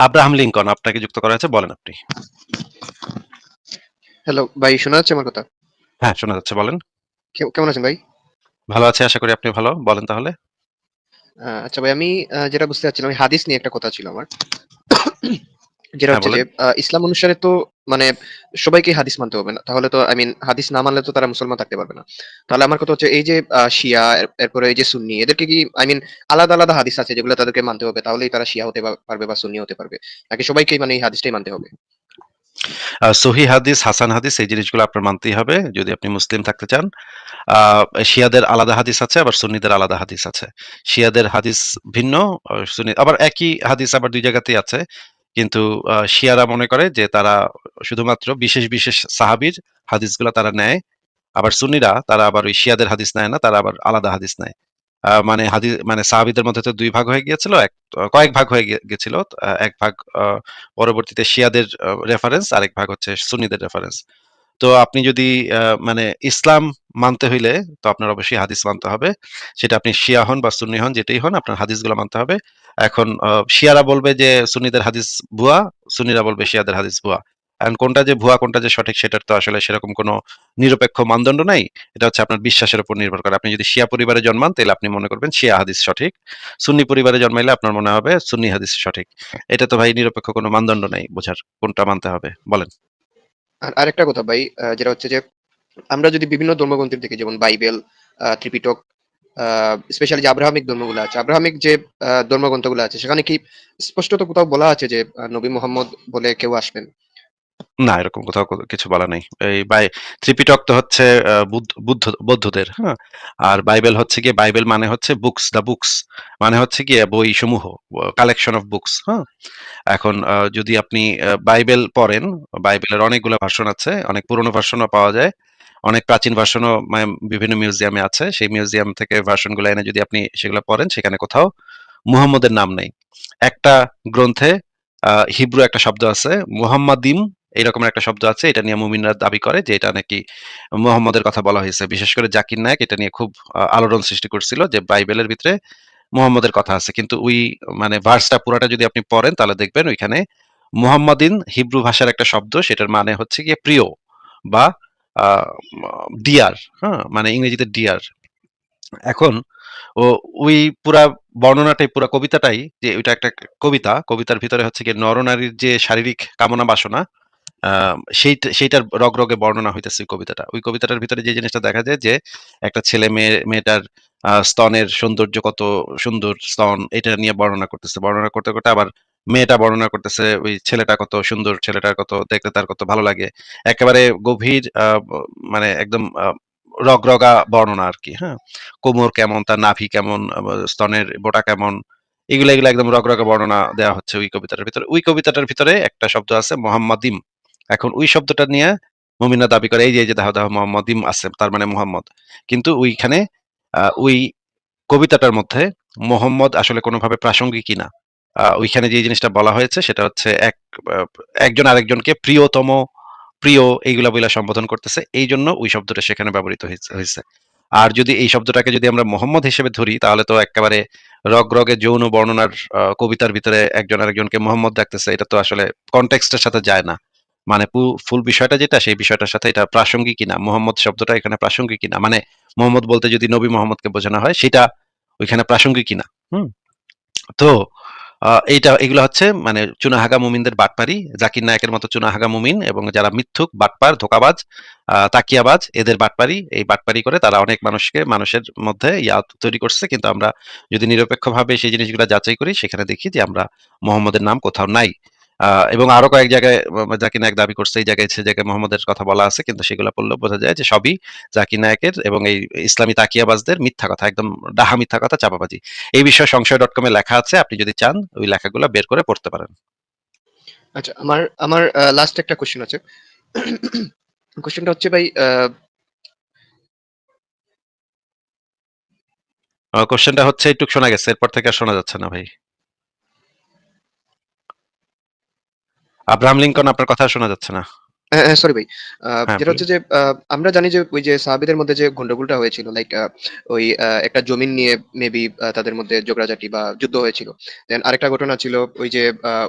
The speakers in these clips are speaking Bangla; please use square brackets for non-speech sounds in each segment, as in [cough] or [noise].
আব্রাহাম লিঙ্কন আপনাকে যুক্ত করা হয়েছে বলেন আপনি। হ্যালো ভাই শোনা যাচ্ছে আমার কথা? হ্যাঁ শোনা যাচ্ছে বলেন। কেমন আছেন ভাই? ভালো আছে আশা করি আপনি ভালো বলেন তাহলে। আচ্ছা ভাই আমি যেটা বুঝতে চাচ্ছিলাম হাদিস নিয়ে একটা কথা ছিল আমার। যেটা হ্যাঁ, হচ্ছে যে আহ, ইসলাম অনুসারে তো মানে সবাইকে হাদিস মানতে হবে না। তাহলে তো আই মিন হাদিস না মানলে তো তারা মুসলমান থাকতে পারবে না। তাহলে আমার কথা হচ্ছে, এই যে শিয়া এরপরে এই যে সুন্নি, এদেরকে কি আই মিন আলাদা আলাদা হাদিস আছে যেগুলো তাদেরকে মানতে হবে, তাহলেই তারা শিয়া হতে পারবে বা সুন্নি হতে পারবে। নাকি সবাইকে মানে এই হাদিসটাই মানতে হবে। সহি হাদিস, হাসান হাদিস, এই জিনিসগুলো আপনার মানতেই হবে, যদি আপনি মুসলিম থাকতে চান। শিয়াদের আলাদা হাদিস আছে, আবার সুন্নিদের আলাদা হাদিস আছে। শিয়াদের হাদিস ভিন্ন সুন্নি, আবার একই হাদিস আবার দুই জায়গাতেই আছে। কিন্তু শিয়ারা মনে করে যে তারা শুধুমাত্র বিশেষ বিশেষ সাহাবির হাদিসগুলো তারা নেয়, আবার সুনিরা তারা আবার ওই শিয়াদের হাদিস নেয় না, তারা আবার আলাদা হাদিস নেয়। মানে হাদিস মানে সাহাবিদের মধ্যে তো দুই ভাগ হয়ে গিয়েছিল, এক, কয়েক ভাগ হয়ে গেছিল এক ভাগ পরবর্তীতে শিয়াদের রেফারেন্স আরেক ভাগ হচ্ছে সুনিদের রেফারেন্স তো আপনি যদি মানে ইসলাম মানতে হইলে তো আপনার অবশ্যই হাদিস মানতে হবে। সেটা আপনি শিয়া হন বা সুন্নি হন, যেটাই হন, আপনার হাদিসগুলো মানতে হবে। এখন শিয়ারা বলবে যে সুন্নিদের হাদিস ভুয়া, সুন্নিরা বলবে শিয়াদের হাদিস ভুয়া। এখন কোনটা যে ভুয়া, কোনটা যে সঠিক, সেটার তো আসলে সেরকম কোনো নিরপেক্ষ মানদণ্ড নাই। এটা হচ্ছে আপনার বিশ্বাসের উপর নির্ভর করে। আপনি যদি শিয়া পরিবারে জন্মান তাহলে আপনি মনে করবেন শিয়া হাদিস সঠিক। সুন্নি পরিবারে জন্মাইলে আপনার মনে হবে সুন্নি হাদিস সঠিক। এটা তো ভাই নিরপেক্ষ কোনো মানদণ্ড নাই বোঝার, কোনটা মানতে হবে, বলেন। আর আরেকটা কথা ভাই যেটা হচ্ছে যে আমরা যদি বিভিন্ন ধর্মগ্রন্থের দিকে, যেমন বাইবেল ত্রিপিটক স্পেশালি যে আব্রাহামিক ধর্মগুলো আছে, আব্রাহামিক যে ধর্মগ্রন্থগুলো আছে, সেখানে কি স্পষ্টত কোথাও বলা আছে যে নবী মোহাম্মদ বলে কেউ আসবেন? না, এরকম কোথাও কিছু বলা নেই। এই বাই, ত্রিপিটক তো হচ্ছে বুদ্ধ বুদ্ধ, বৌদ্ধদের হ্যাঁ? আর বাইবেল হচ্ছে গিয়ে, বাইবেল মানে হচ্ছে বুকস দা বুকস মানে হচ্ছে গিয়ে বই সমূহ কালেকশন অফ বুকস হ্যাঁ? এখন যদি আপনি বাইবেল পড়েন, বাইবেলের অনেকগুলো ভার্সন আছে, অনেক পুরনো ভার্সনও পাওয়া যায়, অনেক প্রাচীন ভার্সনও বিভিন্ন মিউজিয়ামে আছে, সেই মিউজিয়াম থেকে ভার্সনগুলো এনে যদি আপনি সেগুলো পড়েন, সেখানে কোথাও মুহাম্মদের নাম নেই। একটা গ্রন্থে হিব্রু একটা শব্দ আছে, মুহাম্মাদিম এইরকম একটা শব্দ আছে, এটা নিয়ে মুমিনরা দাবি করে যে এটা নাকি মুহাম্মদের কথা বলা হয়েছে। বিশেষ করে জাকির নায়ক এটা নিয়ে খুব আলোড়ন সৃষ্টি করছিল যে বাইবেলের ভিতরে মুহাম্মদের কথা আছে। কিন্তু ওই মানে ভার্সটা পুরাটা যদি আপনি পড়েন তাহলে দেখবেন ওইখানে মুহাম্মাদিন হিব্রু ভাষার একটা শব্দ, সেটার মানে হচ্ছে গিয়ে প্রিয় বা ডিয়ার হ্যাঁ মানে ইংরেজিতে ডিয়ার। এখন ও, ওই পুরা বর্ণনাটাই, পুরা কবিতাটাই যে ওইটা একটা কবিতা, কবিতার ভিতরে হচ্ছে গিয়ে নরনারীর যে শারীরিক কামনা বাসনা সেইটা সেইটার রগ রগে বর্ণনা হইতেছে কবিতাটা। ওই কবিতাটার ভিতরে যে জিনিসটা দেখা যায় যে, একটা ছেলে মেয়ে, মেয়েটার স্তনের সৌন্দর্য কত সুন্দর স্তন, এটা নিয়ে বর্ণনা করতেছে। বর্ণনা করতে করতে আবার মেয়েটা বর্ণনা করতেছে, ওই ছেলেটা কত সুন্দর ছেলেটার কত, দেখতে তার কত ভালো লাগে। একেবারে গভীর মানে একদম রগরগা বর্ণনা আর কি হ্যাঁ। কোমর কেমন, তার নাভি কেমন স্তনের বোটা কেমন, এগুলো এগুলো একদম রগরগা বর্ণনা দেওয়া হচ্ছে ওই কবিতাটার ভিতরে। ওই কবিতাটার ভিতরে একটা শব্দ আছে, মোহাম্মদিম। এখন ওই শব্দটা নিয়ে মুমিনা দাবি করে, এই যে দাহ দাহ মোহাম্মদিম আছে, তার মানে মোহাম্মদ। কিন্তু ওইখানে ওই কবিতাটার মধ্যে মোহাম্মদ আসলে কোনোভাবে প্রাসঙ্গিক কিনা ওইখানে যে জিনিসটা বলা হয়েছে, সেটা হচ্ছে এক একজন আরেকজনকে প্রিয়তম, প্রিয় এইগুলা বইলা সম্বোধন করতেছে। এই জন্য ওই শব্দটা সেখানে ব্যবহৃত হয়েছে। আর যদি এই শব্দটাকে যদি আমরা মোহাম্মদ হিসেবে ধরি, তাহলে তো একেবারে রগ রগে যৌন বর্ণনার কবিতার ভিতরে একজন আরেকজনকে মোহাম্মদ ডাকতেছে, এটা তো আসলে কনটেক্সটের সাথে যায় না। মানে ফুল বিষয়টা যেটা সেই বিষয়টার সাথে এটা প্রাসঙ্গিক কিনা মোহাম্মদ শব্দটা এখানে প্রাসঙ্গিক কিনা মানে মোহাম্মদ বলতে যদি নবী মোহাম্মদকে বোঝানো হয় সেটা ওইখানে প্রাসঙ্গিক কিনা। হুম। তো এইটা এগুলো হচ্ছে মানে চুনাহাগা মুমিনদের বাটপারি জাকির নায়কের মতো চুনাহাগা মুমিন এবং যারা মিথ্যুক বাটপার ধোকাবাজ আহ, তাকিয়াবাজ এদের বাটপারি এই বাটপারি করে তারা অনেক মানুষকে মানুষের মধ্যে ইয়া তৈরি করছে কিন্তু আমরা যদি নিরপেক্ষভাবে সেই জিনিসগুলো যাচাই করি সেখানে দেখি যে আমরা মোহাম্মদের নাম কোথাও নাই। এবং আরও কয়েক জায়গায় জাকির নায়ক দাবি করছে এই জায়গায় সে জায়গায় মোহাম্মদের কথা বলা আছে কিন্তু সেগুলো পড়লে বোঝা যায় যে সবই জাকির নায়কের এবং এই ইসলামী তাকিয়াবাজদের মিথ্যা কথা একদম ডাহা মিথ্যা কথা চাপাবাজি। এই বিষয়ে সংশয় ডট কমে লেখা আছে আপনি যদি চান ওই লেখাগুলো বের করে পড়তে পারেন। আচ্ছা আমার আমার লাস্ট একটা কোশ্চেন আছে। কোশ্চেনটা হচ্ছে ভাই কোশ্চেনটা হচ্ছে একটু শোনা গেছে এরপর থেকে আর শোনা যাচ্ছে না ভাই। আব্রাহাম লিঙ্কন আপনার কথা শোনা যাচ্ছে না হ্যাঁ, হ্যাঁ, সরি ভাই। হ্যাঁ, যেটা হচ্ছে যে আমরা জানি যে ওই যে সাহাবীদের মধ্যে যে গন্ডগোলটা হয়েছিল লাইক ওই একটা জমিন নিয়ে মেবি তাদের মধ্যে ঝগড়াঝাটি বা যুদ্ধ হয়েছিল। দেন আরেকটা ঘটনা ছিল ওই যে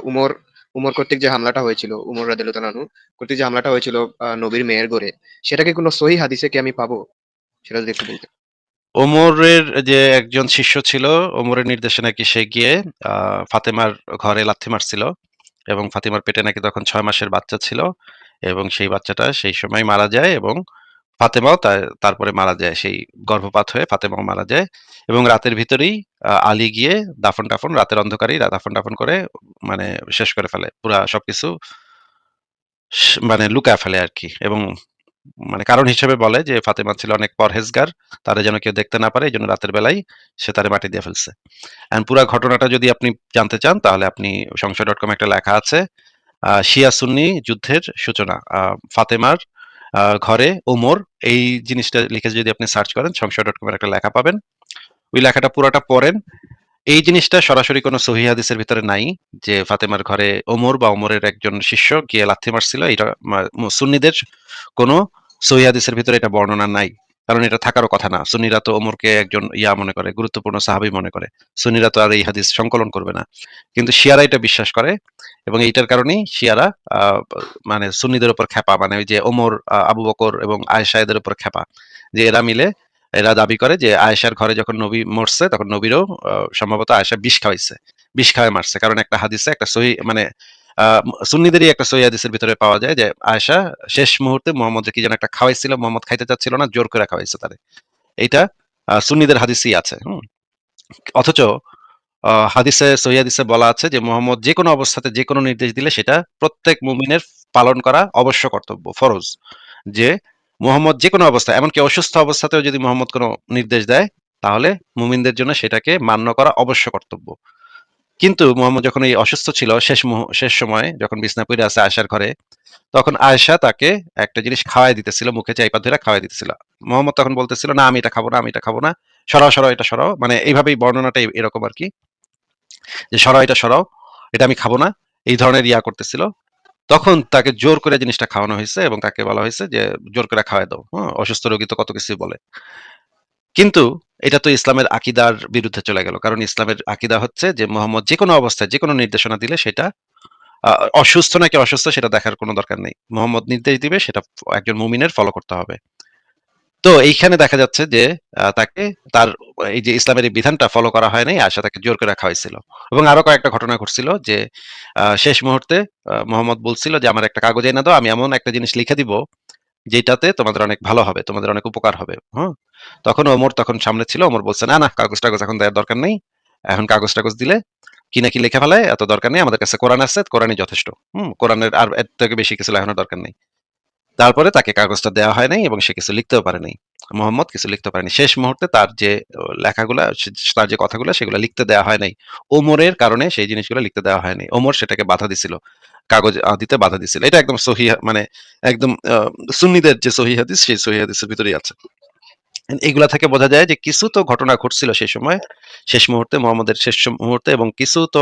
উমর, উমর কর্তৃক যে হামলাটা হয়েছিল, উমর তাআলা কর্তৃক যে হামলাটা হয়েছিল নবীর মেয়ের ঘরে, সেটা কি কোন সহিহ হাদিসে কি আমি পাবো? সেটা যদি একটু বলতেন। ওমরের যে একজন শিষ্য ছিল, ওমরের নির্দেশে নাকি সে গিয়ে ফাতেমার ঘরে লাথি মারছিল এবং ফাতিমার পেটে নাকি তখন ছয় মাসের বাচ্চা ছিল এবং সেই বাচ্চাটা সেই সময় মারা যায় এবং ফাতেমাও তারপরে মারা যায়। সেই গর্ভপাত হয়ে ফাতেমাও মারা যায় এবং রাতের ভিতরেই আলি গিয়ে দাফন-টাফন রাতের অন্ধকারেই রা দাফন-টাফন করে মানে শেষ করে ফেলে। পুরা সবকিছু মানে লুকায় ফেলে আর কি এবং মানে কারণ হিসেবে বলে যে ফাতেমা ছিল অনেক পরহেজগার। তারা যেন কেউ দেখতে না পারে এজন্য রাতের বেলায় সে তারে মাটি দিয়ে ফেলছে। অ্যান্ড পুরা ঘটনাটা যদি আপনি জানতে চান, তাহলে আপনি সংশয়.com একটা লেখা আছে। আ শিয়া-সুন্নি যুদ্ধের সূচনা। ফাতেমার ঘরে ওমর, এই জিনিসটা লিখে যদি আপনি সার্চ করেন সংশয়.com এর একটা লেখা পাবেন। ওই লেখাটা পুরাটা পড়েন। এই জিনিসটা সরাসরি কোনো সহিহ হাদিসের ভিতরে নাই যে ফাতেমার ঘরে ওমর বা ওমরের একজন শিষ্য গিয়ে লাথি মারছিল। এটা সুন্নিদের কোনো সহিহ হাদিসের ভিতরে এটা বর্ণনা নাই। কারণ এটা থাকারও কথা না। সুনিরা তো ওমরকে একজন ইয়া মনে করে, গুরুত্বপূর্ণ সাহাবী মনে করে। সুনিরা তো আর এই হাদিস সংকলন করবে না। কিন্তু শিয়ারা এটা বিশ্বাস করে এবং এইটার কারণেই শিয়ারা মানে সুন্নিদের উপর ক্ষেপা। মানে ওই যে ওমর, আবু বকর এবং আয়েশা এদের উপর ক্ষেপা। যে এরা মিলে এরা দাবি করে যে আয়েশার ঘরে যখন নবী মরছে তখন নবীরও সম্ভবত আয়েশা বিষ খাওয়াইছে। বিষ খাওয়ায় মারছে। কারণ একটা হাদিসে একটা সহি মানে সুন্নিদেরই একটা সহিহ হাদিসের ভিতরে পাওয়া যায় যে আয়েশা শেষ মুহূর্তে মুহাম্মদকে কি যেন একটা খাওয়াইছিল, মুহাম্মদ খাইতে চাচ্ছিল না, জোর করে খাওয়াইছে তারে। এইটা সুন্নিদের হাদিসই আছে। হুম? অথচ হাদিসে সহিহ হাদিসে বলা আছে যে মুহাম্মদ যেকোনো অবস্থাতে যেকোনো নির্দেশ দিলে সেটা প্রত্যেক মুমিনের পালন করা অবশ্য কর্তব্য, ফরজ। যে মুহাম্মদ যেকোনো অবস্থায় এমনকি অসুস্থ অবস্থাতেও যদি মুহাম্মদ কোনো নির্দেশ দেয় তাহলে মুমিনদের জন্য সেটাকে মান্য করা অবশ্য কর্তব্য। কিন্তু মুহাম্মদ যখন এই অসুস্থ ছিল শেষ শেষ সময়ে যখন বিছানায় পইড়া আছে আয়েশার ঘরে, তখন আয়েশা তাকে একটা জিনিস খাওয়াই দিতেছিল, মুখে চাইপা ধইরা খাওয়ায় দিতেছিল। মুহাম্মদ তখন বলতেছিল, "না আমি এটা খাব না, আমি এটা খাব না। সরাও, সরাও এটা সরাও।" মানে এইভাবেই বর্ণনাটা এরকম আর কি যে সরাও এটা সরাও। এটা আমি খাব না। এই ধরনের ইয়া করতেছিল। তখন তাকে জোর করে জিনিসটা খাওয়ানো হয়েছে এবং তাকে বলা হয়েছে যে, জোর করে খাওয়াই দাও। হ্যাঁ? অসুস্থ রোগী তো কত কিছুই বলে। কিন্তু এটা তো ইসলামের আকিদার বিরুদ্ধে চলে গেল। কারণ ইসলামের আকিদা হচ্ছে যে, মোহাম্মদ যে কোনো অবস্থায় যে কোনো নির্দেশনা দিলে সেটা অসুস্থ নাকি অসুস্থ সেটা দেখার কোনো দরকার নেই। মোহাম্মদ নির্দেশ দিবে, সেটা একজন মুমিনের ফলো করতে হবে। তো এইখানে দেখা যাচ্ছে যে তাকে তার এই যে ইসলামের এই বিধানটা ফলো করা হয় নাই। আয়েশা তাকে জোর করে খাওয়াইছিল। এবং আরও কয়েকটা ঘটনা ঘটছিল যে শেষ মুহূর্তে মোহাম্মদ বলছিল যে, "আমার একটা কাগজ এনে দাও। আমি এমন একটা জিনিস লিখে দিব যেটাতে তোমাদের অনেক ভালো হবে, তোমাদের অনেক উপকার হবে।" হুম? তখন ওমর তখন সামনে ছিল। ওমর বলছে, "না, না কাগজ-টাগজ এখন দেওয়ার দরকার নেই। এখন কাগজ-টাগজ দিলে কি না কি লিখে ফেলায়, এত দরকার নেই। আমাদের কাছে কোরআন আছে, কোরআনই যথেষ্ট। হুম? কোরআনের আর এর থেকে বেশি কিছু লেখানোর দরকার নেই।" তারপরে তাকে কাগজটা দেওয়া হয় নাই এবং সে কিছু লিখতেও পারে নাই। মোহাম্মদ কিছু লিখতে পারেনি। শেষ মুহূর্তে তার যে লেখাগুলা তার যে কথাগুলো, সেগুলো লিখতে দেওয়া হয় নাই। ওমরের কারণে সেই জিনিসগুলো লিখতে দেওয়া হয়নি। ওমর সেটাকে বাধা দিছিল। কাগজ দিতে বাধা দিছিল। এটা একদম সহি মানে একদম সুন্নিদের যে সহি হাদিস, সেই সহি হাদিসের ভিতরেই আছে। এগুলা থেকে বোঝা যায় যে কিছু তো ঘটনা ঘটছিল সেই সময়। শেষ মুহূর্তে মোহাম্মদের শেষ মুহূর্তে এবং কিছু তো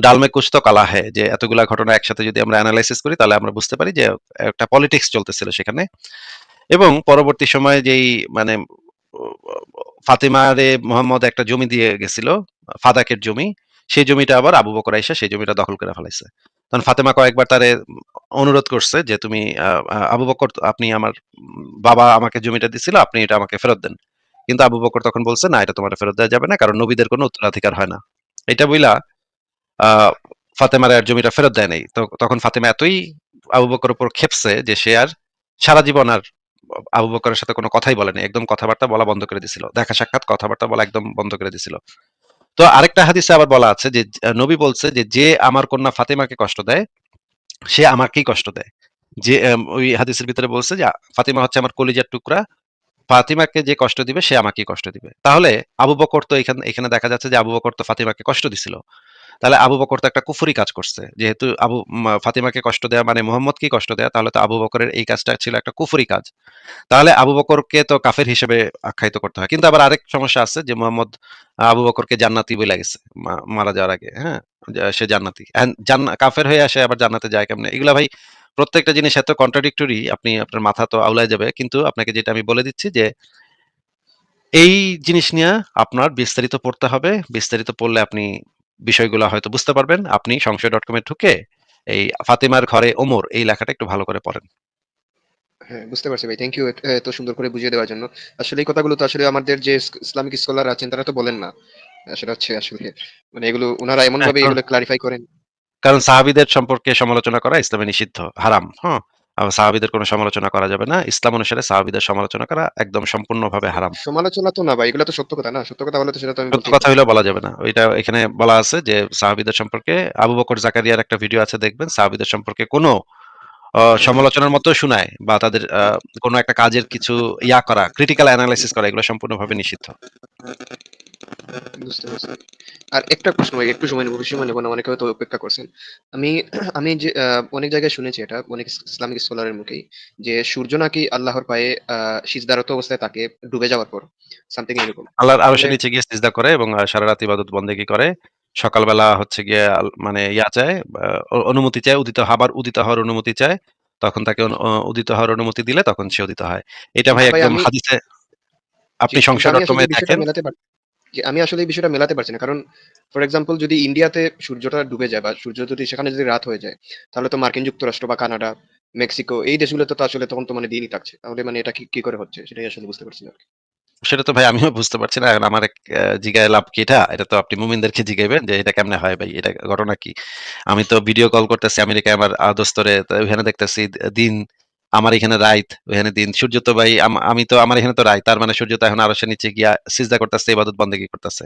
ডালমে কুচ তো কালা হ্যাঁ যে এতগুলা ঘটনা একসাথে যদি আমরা অ্যানালাইসিস করি তাহলে আমরা বুঝতে পারি যে একটা পলিটিক্স চলতেছিল সেখানে। এবং পরবর্তী সময়ে যেই মানে ফাতেমা রে মোহাম্মদ একটা জমি দিয়ে গেছিল, ফাদাকের জমি। সেই জমিটা আবার আবু বকর আইসা সেই জমিটা দখল করে ফেলাইছে। তখন ফাতেমা কয়েকবার তারে অনুরোধ করছে যে, "তুমি আবু বকর আপনি আমার বাবা আমাকে জমিটা দিছিল, আপনি এটা আমাকে ফেরত দেন।" কিন্তু আবু বকর তখন বলছে, "না, এটা তোমারে ফেরত দেওয়া যাবে না। কারণ নবীদের কোনো উত্তরাধিকার হয় না।" এটা বইলা ফাতেমার আর জমিটা ফেরত দেয় নাই। তো তখন ফাতেমা এতই আবু বকর উপর খেপছে যে সে আর সারা জীবন আর আবু বকরের সাথে কোনো কথাই বলে নাই। একদম কথাবার্তা বলা বন্ধ করে দিছিল। দেখা সাক্ষাৎ কথাবার্তা বলা একদম বন্ধ করে দিছিল। তো আরেকটা হাদিসে আবার বলা আছে যে নবী বলছে যে, "যে আমার কন্যা ফাতেমাকে কষ্ট দেয়, সে আমাকেই কষ্ট দেয়।" যে ওই হাদিসের ভিতরে বলছে যে, "ফাতিমা হচ্ছে আমার কলিজার টুকরা। ফাতিমাকে যে কষ্ট দিবে সে আমাকেই কষ্ট দিবে।" তাহলে আবু বকর তো এখানে এখানে দেখা যাচ্ছে যে আবু বকর তো ফাতিমাকে কষ্ট দিছিল। তাহলে আবু বকর তো একটা কুফুরি কাজ করছে। যেহেতু আবু ফাতিমাকে কষ্ট দেয়া মানে মুহাম্মদকেই কষ্ট দেয়া তাহলে তো আবু বকরের এই কাজটা ছিল একটা কুফরি কাজ। তাহলে আবু বকরকে তো কাফের হিসেবে আখ্যায়িত করতে হয়। কিন্তু আবার আরেক সমস্যা আছে যে মুহাম্মদ আবু বকরকে জান্নাতি বইলা গেছে মারা যাওয়ার আগে, হ্যাঁ? সে জান্নাতি। কাফের হয়ে আসে আবার জান্নাতে যায় কেমনে? এগুলা ভাই প্রত্যেকটা জিনিস এত কন্ট্রাডিক্টরি আপনি আপনার মাথা তো আউলায় যাবে। কিন্তু আপনাকে যেটা আমি বলে দিচ্ছি যে এই জিনিস নিয়ে আপনার বিস্তারিত পড়তে হবে। বিস্তারিত পড়লে আপনি বিষয়গুলা হয়তো বুঝতে পারবেন। আপনি সংশয়.com এ ঢুকে এই 'ফাতিমার ঘরে ওমর' এই লেখাটা একটু ভালো করে পড়েন। হ্যাঁ, বুঝতে পারছি ভাই। থ্যাংক ইউ এত সুন্দর করে বুঝিয়ে দেওয়ার জন্য। আসলে এই কথাগুলো তো আসলে আমাদের যে ইসলামিক স্কলার আছেন তারা তো বলেন না। আ সেটা হচ্ছে আসলে মানে এগুলো উনারা হ্যাঁ, এমনভাবে এগুলো ক্লারিফাই করেন কারণ সাহাবীদের সম্পর্কে সমালোচনা করা ইসলামে নিষিদ্ধ, হারাম। হ্যাঁ? সাহাবীদের কোনো সমালোচনা করা যাবে না। ইসলাম অনুসারে সাহাবিদের সমালোচনা করা একদম সম্পূর্ণভাবে হারাম। সমালোচনা তো না ভাই, এগুলো তো সত্য কথা না। সত্য কথা বলে তো সেটা তো আমি সত্য কথা হইলে বলা যাবে না। ওইটা এখানে বলা আছে যে সাহাবিদের সম্পর্কে আবু বকর জাকারিয়ার একটা ভিডিও আছে দেখবেন। সাহাবিদের সম্পর্কে কোনো সমালোচনার মতো শুনায় বা তাদের কোনো একটা কাজের কিছু ইয়া করা, ক্রিটিক্যাল এনালাইসিস করা এগুলো সম্পূর্ণভাবে নিষিদ্ধ। বুঝতে পারছি। আর একটা প্রশ্ন ভাই, একটু সময় নেব, বেশি সময় নেব না। অনেকে হয়তো অপেক্ষা করছেন। আমি আমি যে অনেক জায়গায় শুনেছি এটা, অনেক ইস ইসলামিক স্কলারের মুখেই যে সূর্য নাকি আল্লাহর পায়ে সিজদারত অবস্থায় তাকে ডুবে যাওয়ার পর। সামথিং এরকম। আল্লাহর আরশের নিচে গিয়ে সিজদা করে এবং আ সারারাত ইবাদত বন্দেগি করে। সকালবেলা হচ্ছে গিয়ে আল মানে ইয়া চায়, আ অনুমতি চায়, উদিত আবার উদিত হওয়ার অনুমতি চায়। তখন তাকে অ উদিত হওয়ার অনুমতি দিলে তখন সে উদিত হয়। এটা ভাই ভাই একদম আমি হাদিসে জি, আপনি কিন্তু আমি সংশয়.com আসলে এ এই বিষয়টা দেখেন মেলাতে পার জি, আমি আসলে এই বিষয়টা মেলাতে পারছি না। কারণ ফর এক্সাম্পল যদি ইন্ডিয়াতে সূর্যটা ডুবে যায় বা সূর্য যদি সেখানে যদি রাত হয়ে যায়, তাহলে তো মার্কিন যুক্তরাষ্ট্র বা কানাডা, মেক্সিকো এই দেশগুলোতে তো আসলে তখন তো মানে দিনই থাকছে। তাহলে মানে এটা কি, কি করে হচ্ছে? সেটাই আসলে বুঝতে পারছি না আরকি। সেটা তো ভাই আমিও বুঝতে পারছি না। আমার এক জিগায় লাভ কি এটা? এটা তো আপনি মুমিনদেরকে জিগাইবেন যে এটা কেমনে হয় ভাই? এটা ঘটনা কি? আমি তো ভিডিও কল করতেছি আমেরিকায় আমার আ দোস্তরে তো ওইখানে দেখতেছি দিন, আমার এখানে রাইত, ওইখানে দিন। সূর্য তো ভাই আমি তো আমার এখানে তো রাইত। তার মানে সূর্য তো এখন আরশের নিচে গিয়া সিজদা করতেছে, ইবাদত বন্দেগি করতেছে।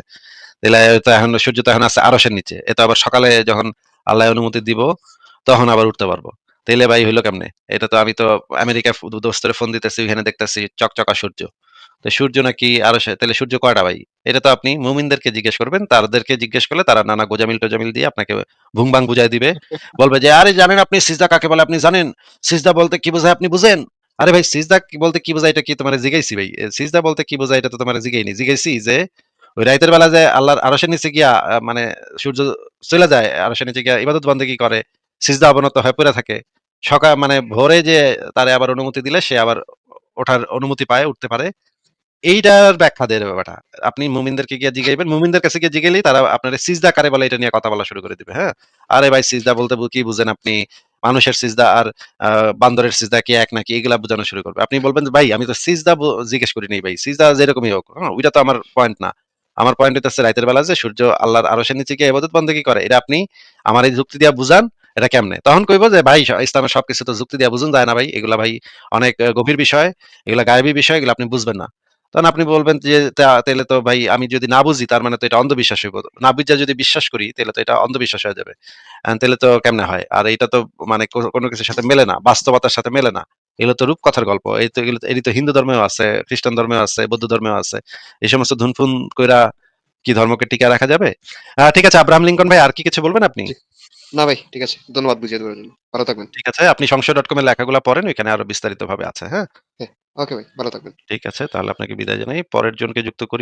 তো এখন সূর্য তো এখন আছে আরশের নিচে। এ তো আবার সকালে যখন আল্লাহ অনুমতি দিব, তখন আবার উঠতে পারব। তাইলে ভাই হইল কেমনে? এটা তো আমি তো আমেরিকায় ফু দোস্তরে ফোন দিতেছি, ওইখানে দেখতেছি চকচকা সূর্য। তো সূর্য নাকি আরশে, তাইলে সূর্য কয়টা ভাই? এটা তো আপনি মুমিনদেরকে জিজ্ঞেস করবেন। তাদেরকে জিজ্ঞেস করলে তারা নানা গোজামিল-টোজামিল দিয়ে আপনাকে ভুং-ভাং বুঝায় দিবে। [laughs] বলবে যে, "আরে জানেন আপনি সিজদা কাকে বলে আপনি জানেন? সিজদা বলতে কি বোঝায় আপনি বুঝেন?" আরে ভাই সিজদা কি বলতে কি বোঝায় এটা কি তোমারে জিগাইছি ভাই। সিজদা বলতে কি বোঝায় এটা তো তোমারে জিগাইনি। জিগাইছি যে ওই রাইতের বেলা যে আল্লাহর আরশের নিচে গিয়া মানে সূর্য চলে যায়, আরশের নিচে গিয়া ইবাদত বন্দেগি করে, সিজদা অবনত হয়ে পড়ে থাকে। সকা মানে ভোরে যে তারে আবার অনুমতি দিলে সে আবার ওঠার অনুমতি পায়, উঠতে পারে। এইটার ব্যাখ্যা দেয় ব্যাটা। আপনি মুমিনদেরকে গিয়ে জিগাইবেন। মুমিনদের কাছে গিয়ে জিগাইলেই তারা আপনারে সিজদা কারে বলে এটা নিয়ে কথা বলা শুরু করে দিবে, হ্যাঁ? আরে ভাই সিজদা বলতে কি বুঝেন আপনি? মানুষের সিজদা আর বান্দরের সিজদা কি এক নাকি? এগুলা বুঝানো শুরু করবে। আপনি বলবেন "ভাই আমি তো সিজদা জিজ্ঞেস করি নাই ভাই। সিজদা যেরকমই হোক, হ্যাঁ? ওইটা তো আমার পয়েন্ট না। আমার পয়েন্ট হইতেছে রাইতের বেলা যে সূর্য আল্লাহর আরশের নিচে গিয়ে ইবাদত বন্দেগি করে। এটা আপনি আমার এই যুক্তি দিয়া বুঝান, এটা কেমনে?" তখন কইব যে, "ভাই ইসলামের সবকিছু তো যুক্তি দিয়া বুঝুন যায় না ভাই। এগুলা ভাই অনেক গভীর বিষয়। এগুলা গায়েবী বিষয়। এগুলা আপনি বুঝবেন না।" তখন আপনি বলবেন যে, "তা তাইলে তো ভাই আমি যদি না বুঝি তার মানে তো এটা অন্ধবিশ্বাস হইব। না বুইঝা যদি বিশ্বাস করি তাইলে তো এটা অন্ধবিশ্বাস হয়ে যাবে। তাইলে তো কেমনে হয়? আর এইটা তো মানে কোনো কিছুর সাথে মেলে না। বাস্তবতার সাথে মেলে না। এগুলো তো রূপকথার গল্প। এই তো এগুলো এটি তো হিন্দু ধর্মেও আছে, খ্রিস্টান ধর্মেও আছে, বৌদ্ধ ধর্মেও আছে। এই সমস্ত ধুনফুন কইরা কি ধর্মকে টিকায় রাখা যাবে? ঠিক আছে আব্রাহাম লিঙ্কন ভাই আর কি কিছু বলবেন আপনি? না ভাই, ঠিক আছে। ধন্যবাদ বুঝিয়ে দেওয়ার জন্য। ভালো থাকবেন। ঠিক আছে। আপনি সংশয় ডট কম এর লেখাগুলো পড়েন। ওইখানে আরও বিস্তারিত ভাবে আছে, হ্যাঁ? হ্যাঁ, ওকে ভাই, ভালো থাকবেন। ঠিক আছে। তাহলে আপনাকে বিদায় জানাই। পরের জনকে যুক্ত করি।